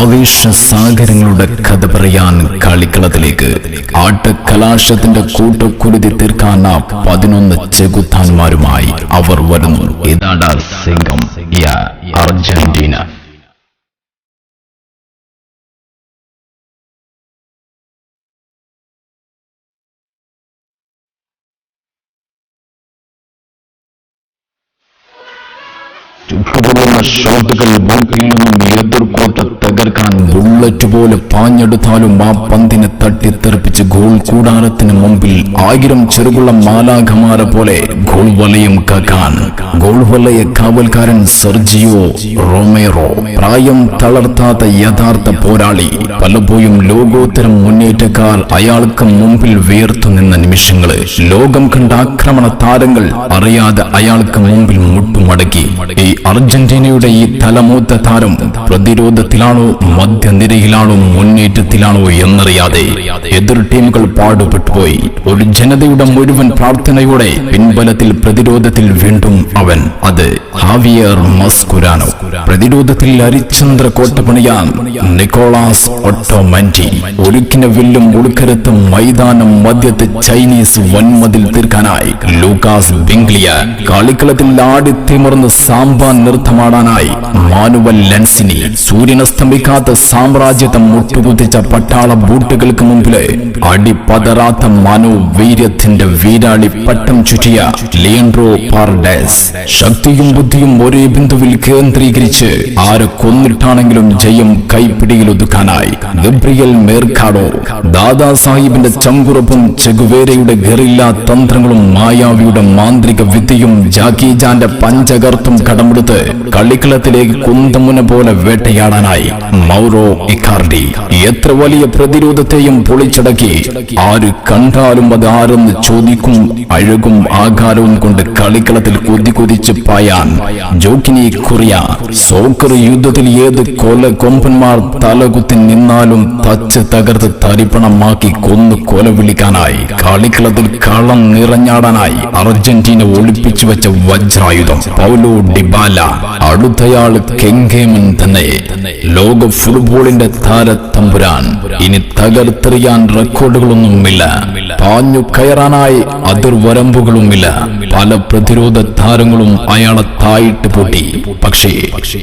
ആവേശ സാഗരങ്ങളുടെ കഥ പറയാൻ കളിക്കളത്തിലേക്ക്. ആട്ടക്കലാശത്തിന്റെ കൂട്ടക്കുരുതി തീർക്കാൻ ആ പതിനൊന്ന് ചെകുത്താന്മാരുമായി അവർ വരുന്നു. ഇതാടാ സിംഗം? അർജന്റീന. ചുട്ടുപൊള്ളുന്ന ഷോട്ടുകൾ ബൂട്ടിൽ നിന്നും എതിർക്കോട്ട തകർക്കാൻ ബുള്ളറ്റ് പോലെ പാഞ്ഞെടുത്താലും ആ പന്തിനെ തട്ടിത്തെറിപ്പിച്ച് ഗോൾ കൂടാരത്തിന് മുമ്പിൽ ആയിരം ചെറുകുള്ള മാലാഖമാരെ പോലെ ഗോൾ വലയം കാക്കാൻ. ഗോൾ വലയ കാവൽക്കാരൻ സെർജിയോ റൊമേറോ. പ്രായം തളർത്താത്ത യഥാർത്ഥ പോരാളി പലപ്പോഴും ലോകോത്തരം മുന്നേറ്റക്കാർ അയാൾക്ക് മുമ്പിൽ വേർത്തു നിന്ന നിമിഷങ്ങൾ. ലോകം കണ്ട ആക്രമണ താരങ്ങൾ അറിയാതെ അയാൾക്ക് മുമ്പിൽ മുട്ടുമടക്കി. ഈ അർജന്റീനയുടെ ഈ തലമൂത്ത താരം പ്രതിരോധത്തിലാണോ മധ്യനിരയിലാണോ മുന്നേറ്റത്തിലാണോ എന്നറിയാതെ എതിർ ടീമുകൾ പാടുപെട്ടുപോയി. ഒരു ജനതയുടെ മുഴുവൻ പ്രാർത്ഥനയോടെ പിൻബലത്തിൽ പ്രതിരോധത്തിൽ വീണ്ടും അവൻ അത് ഹാവിയർ മസ്കുരാനോ. പ്രതിരോധത്തിൽ ഹരിചന്ദ്ര കോട്ട പണിയാൻ നിക്കോളാസ് ഒട്ടോമന്റി ഒരുക്കിന വില്ലും ഉടുക്കരത്തും മൈതാനം മധ്യത്ത് ചൈനീസ് വൻമതിൽ തീർക്കാനായി ലൂക്കാസ് ബിംഗ്ലിയ കളിക്കളത്തിൽ ആടിത്തിമർന്ന് സാമ്പാൻ നൃത്തമാടാനായി മാനുവൽ ലെൻസിനി സൂര്യനസ്തമിക്കാത്ത സാമ്രാജ്യത്തെ മുട്ടുകുത്തിച്ച പട്ടാള ബൂട്ടുകൾക്ക് മുമ്പിൽ അടിപതറാത്ത മനോവീര്യത്തിന്റെ വീരാളി പട്ടം ചുറ്റിയ ലിയൻഡ്രോ പാർഡസ്. ശക്തിയും ബുദ്ധിയും ഒരേ ബിന്ദുവിൽ കേന്ദ്രീകരിച്ച് ആരെ കൊന്നിട്ടാണെങ്കിലും ജയം കൈപ്പിടിയിൽ ഒതുക്കാനായി. ഗബ്രിയൽ മേർഖാഡോ ദാദാ സാഹിബിന്റെ ചങ്കുറപ്പും ചെഗുവേരയുടെ ഗറില്ല തന്ത്രങ്ങളും മായാവിയുടെ മാന്ത്രിക വിദ്യയും ജാക്കിജാന്റെ പഞ്ചകർത്തും കടമെടുത്ത് കളിക്കളത്തിലേക്ക് കുന്തമുന പോലെ വേട്ടയാടാനായി മൗറോ ഇക്കാർഡി. എത്ര വലിയ പ്രതിരോധത്തെയും പൊളിച്ചടക്കി ആര് കണ്ടാലും അത് ആരെന്ന് ചോദിക്കും അഴകും ആകാരവും കൊണ്ട് കളിക്കളത്തിൽ കൊതി കൊതിച്ച് പായാൻ. ജോക്കിനി കുറിയ സോക്കർ യുദ്ധത്തിൽ ഏത് കൊല കൊമ്പന്മാർ തലകുത്തി നിന്നാലും തച്ച് തകർത്ത് തരിപ്പണമാക്കി കൊന്നു കൊല വിളിക്കാനായി. കളിക്കളത്തിൽ കളം നിറഞ്ഞാടാനായി അർജന്റീന ഒളിപ്പിച്ചു വെച്ച വജ്രായുധം. പൗലോ ഡിബാല അടുത്തയാൾ കെങ്കേമൻ തന്നെ. ലോക ഫുട്ബോളിന്റെ താരത്തമ്പുരാൻ ഇനി തകർത്തെറിയാൻ റെക്കോർഡുകളൊന്നുമില്ല. പാഞ്ഞു കയറാനായി അതിർവരമ്പുകളുമില്ല പല പ്രതിരോധ താരങ്ങളും അയാളെ തായിട്ട് പൊട്ടി. പക്ഷേ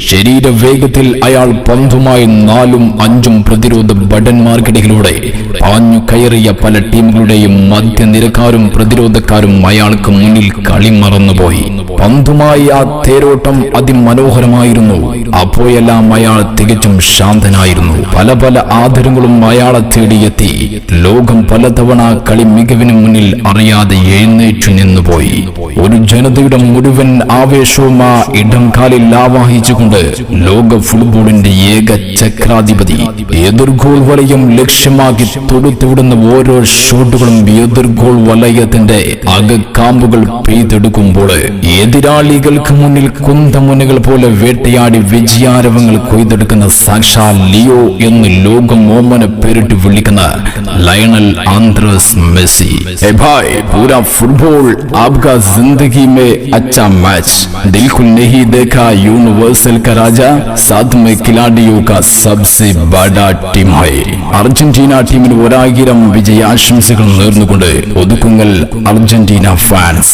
ശരീര വേഗത്തിൽ അയാൾ പന്തുമായി നാലും അഞ്ചും പ്രതിരോധ ഭടന്മാർക്കിടയിലൂടെ പാഞ്ഞു കയറിയ പല ടീമുകളുടെയും മധ്യനിരക്കാരും പ്രതിരോധക്കാരും അയാൾക്ക് മുന്നിൽ കളി മറന്നുപോയി പന്തുമായി ആ തേരോട്ടം അതിമനോഹരമായിരുന്നു. അപ്പോയെല്ലാം അയാൾ തികച്ചും ശാന്തനായിരുന്നു. പല പല ആദരങ്ങളും അയാളെ തേടിയെത്തി. ലോകം പലതവണ കളി മികവിന് മുന്നിൽ അറിയാതെ എഴുന്നേറ്റു നിന്നുപോയി. ഒരു ജനതയുടെ മുഴുവൻ ആവേശവും ആ ഇടം കാലിൽ ആവാഹിച്ചുകൊണ്ട് ലോക ഫുട്ബോളിന്റെ ഏക ചക്രാധിപതി എതിർ ഗോൾ വലയം ലക്ഷ്യമാക്കി തൊടുത്തുവിടുന്ന ഓരോ ഷോട്ടുകളും എതിർ ഗോൾ വലയത്തിന്റെ അകക്കാമ്പുകൾ പെയ്തെടുക്കുമ്പോൾ എതിരാളികൾക്ക് മുന്നിൽ കുന്തമുനകൾ പോലെ വേട്ടയാടി വിജയാരവങ്ങൾ കൊയ്തെടുക്കുന്ന സാക്ഷാൽ ലിയോ എന്ന് ലോകം ഓമന പേരിട്ട് വിളിക്കുന്ന ലയണൽ ആന്ത്രസ് മെസ്സി ए भाई पूरा फुटबॉल आपका जिंदगी में अच्छा मैच दिल को नहीं देखा यूनिवर्सल का राजा साथ में खिलाड़ियों का सबसे बड़ा ടീം है അർജന്റീന ടീമിന് ഒരായിരം വിജയാശംസകൾ നേർന്നുകൊണ്ട് ഒതുക്കുങ്ങൽ അർജന്റീന ഫാൻസ്